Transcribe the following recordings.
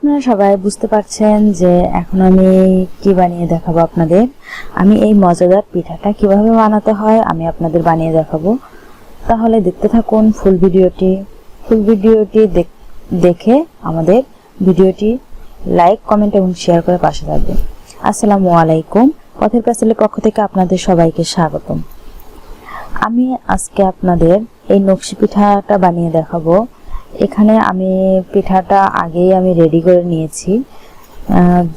আপনারা সবাই বুঝতে পারছেন যে এখন আমি কি বানিয়ে দেখাবো আপনাদের। আমি এই মজাদার পিঠাটা কীভাবে বানাতে হয় আমি আপনাদের বানিয়ে দেখাবো। তাহলে দেখতে থাকুন ফুল ভিডিওটি। ফুল ভিডিওটি দেখ- আমাদের ভিডিওটি লাইক, কমেন্ট এবং শেয়ার করে পাশে থাকবেন। আসসালামু আলাইকুম। পথের প্যাসেলের পক্ষ থেকে আপনাদের সবাইকে স্বাগতম। আমি আজকে আপনাদের এই নকশি পিঠাটা বানিয়ে দেখাবো। এখানে আমি পিঠাটা আগেই আমি রেডি করে নিয়েছি।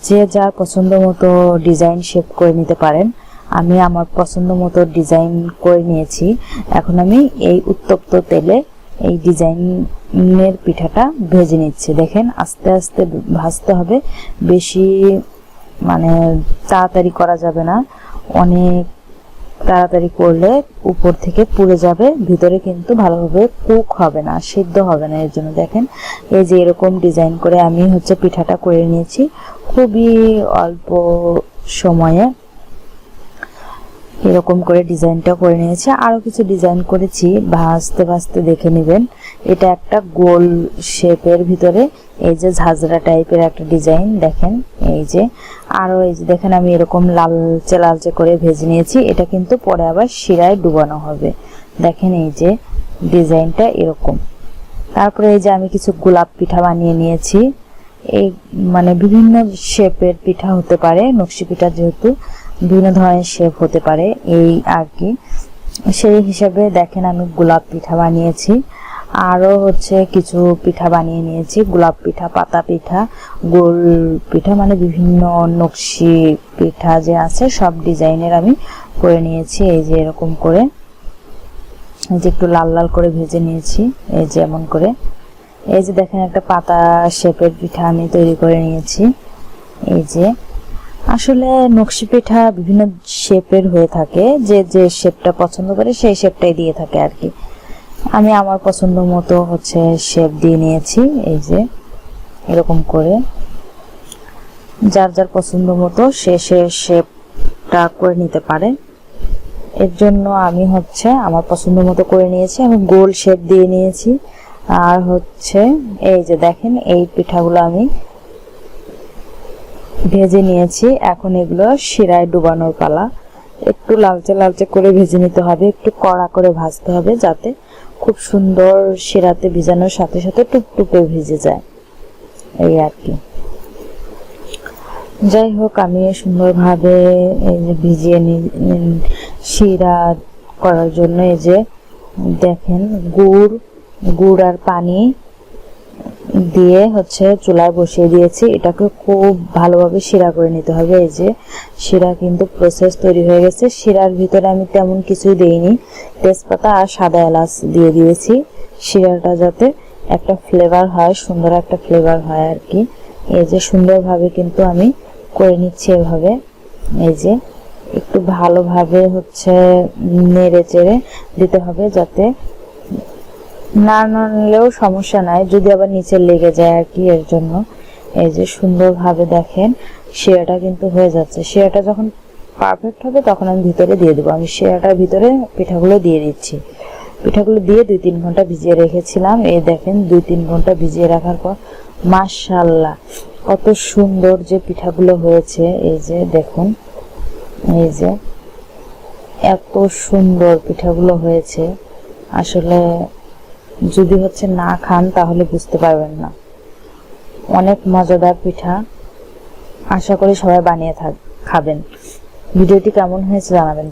যে যার পছন্দ মতো ডিজাইন শেপ করে নিতে পারেন। আমি আমার পছন্দ মতো ডিজাইন করে নিয়েছি। এখন আমি এই উত্তপ্ত তেলে এই ডিজাইনের পিঠাটা ভেজে নিচ্ছি। দেখেন, আস্তে আস্তে ভাজতে হবে। বেশি মানে তাড়াতাড়ি করা যাবে না। অনেক তাড়াতাড়ি করলে উপর থেকে পুড়ে যাবে, ভিতরে কিন্তু ভালোভাবে কুক হবে না, সিদ্ধ হবে না, এর জন্য দেখেন। এই যে এরকম ডিজাইন করে আমি হচ্ছে পিঠাটা করে নিয়েছি। খুবই অল্প সময়ে এরকম করে ডিজাইনটা করে নিয়েছি। আরও কিছু ডিজাইন করেছি, ভাজতে ভাজতে দেখে নেবেন। এটা একটা গোল শেপের ভিতরে, এই যে ঝাঁঝরা টাইপের একটা ডিজাইন, দেখেন, এই যে আরও এই যে দেখেন আমি এরকম লালচে লালচে করে ভেজে নিয়েছি। এটা কিন্তু পরে আবার শিরায় ডুবানো হবে। দেখেন এই যে ডিজাইনটা এরকম। তারপরে এই যে আমি কিছু গোলাপ পিঠা বানিয়ে নিয়েছি। এই মানে বিভিন্ন শেপের পিঠা হতে পারে, নকশি পিঠা যেহেতু বিভিন্ন ধরনের শেপ হতে পারে, এই আর কি। সেই হিসাবে দেখেন আমি গোলাপ পিঠা বানিয়েছি। আরও হচ্ছে কিছু পিঠা বানিয়ে নিয়েছি, গোলাপ পিঠা, পাতা পিঠা, গোল পিঠা মানে বিভিন্ন নকশি পিঠা যে আছে, সব ডিজাইনের আমি করে নিয়েছি। এই যে এরকম করে, এই যে একটু লাল লাল করে ভেজে নিয়েছি, এই যে এমন করে। এই যে দেখেন একটা পাতা শেপের পিঠা আমি তৈরি করে নিয়েছি। এই যে, আসলে নকশি পিঠা বিভিন্ন শেপের হয়ে থাকে, যে যে শেপটা পছন্দ করে সেই শেপটাই দিয়ে থাকে আর কি। আমি আমার পছন্দ মতো হচ্ছে শেপ দিয়ে নিয়েছি, এই যে, এরকম করে। যার যার পছন্দ মতো সে সে শেপটা করে নিতে পারে। এর জন্য আমি হচ্ছে আমার পছন্দ মতো করে নিয়েছি, আমি গোল শেপ দিয়ে নিয়েছি। আর হচ্ছে, এই যে দেখেন, এই পিঠাগুলো আমি ভেজে নিয়েছি। এখন এগুলো শিরায় ডুবানোর পালা। একটু লালচে লালচে করে ভেজে নিতে হবে, একটু কড়া করে ভাজতে হবে যাতে খুব সুন্দর সেরাতে ভিজানোর সাথে সাথে টুকটুকে ভিজে যায়। এই আর কি। যাই হোক, আমি সুন্দরভাবে এই যে ভিজিয়ে শিরা করার জন্য এই যে দেখেন, গুড় গুড় আর পানি দিয়ে হচ্ছে চুলায় বসিয়ে দিয়েছি। এটাকে খুব ভালোভাবে শিরা করে নিতে হবে। এই যে শিরা কিন্তু প্রসেস তৈরি হয়ে গেছে। শিরার ভিতরে আমি তেমন কিছুই দেইনি। তেজপাতা আর সাদা এলাচ দিয়ে দিয়েছি। শিরাটা যাতে একটা ফ্লেভার হয়, সুন্দর একটা ফ্লেভার হয় আর কি এই যে সুন্দরভাবে কিন্তু আমি করে নিচ্ছি এভাবে। এই যে একটু ভালোভাবে হচ্ছে নেড়ে চেড়ে দিতে হবে যাতে না নাড়লেও সমস্যা নাই, যদি আবার নিচে লেগে যায় আর কি এর জন্য। এই যে সুন্দরভাবে দেখেন, শিরাটা কিন্তু হয়ে যাচ্ছে। শিরাটা যখন পারফেক্ট হবে, তখন আমি ভিতরে দিয়ে দেবো। আমি শিরাটার ভিতরে পিঠাগুলো দিয়ে দিচ্ছি। পিঠাগুলো দিয়ে দুই তিন ঘণ্টা ভিজিয়ে রেখেছিলাম। এই দেখেন, দুই তিন ঘণ্টা ভিজিয়ে রাখার পর মাশাল্লাহ কত সুন্দর যে পিঠাগুলো হয়েছে। এই যে দেখুন, এই যে এত সুন্দর পিঠাগুলো হয়েছে। আসলে যদি হচ্ছে না খান, তাহলে বুঝতে পারবেন না। অনেক মজাদার পিঠা। আশা করি সবাই বানিয়ে থাক খাবেন। ভিডিওটি কেমন হয়েছে জানাবেন।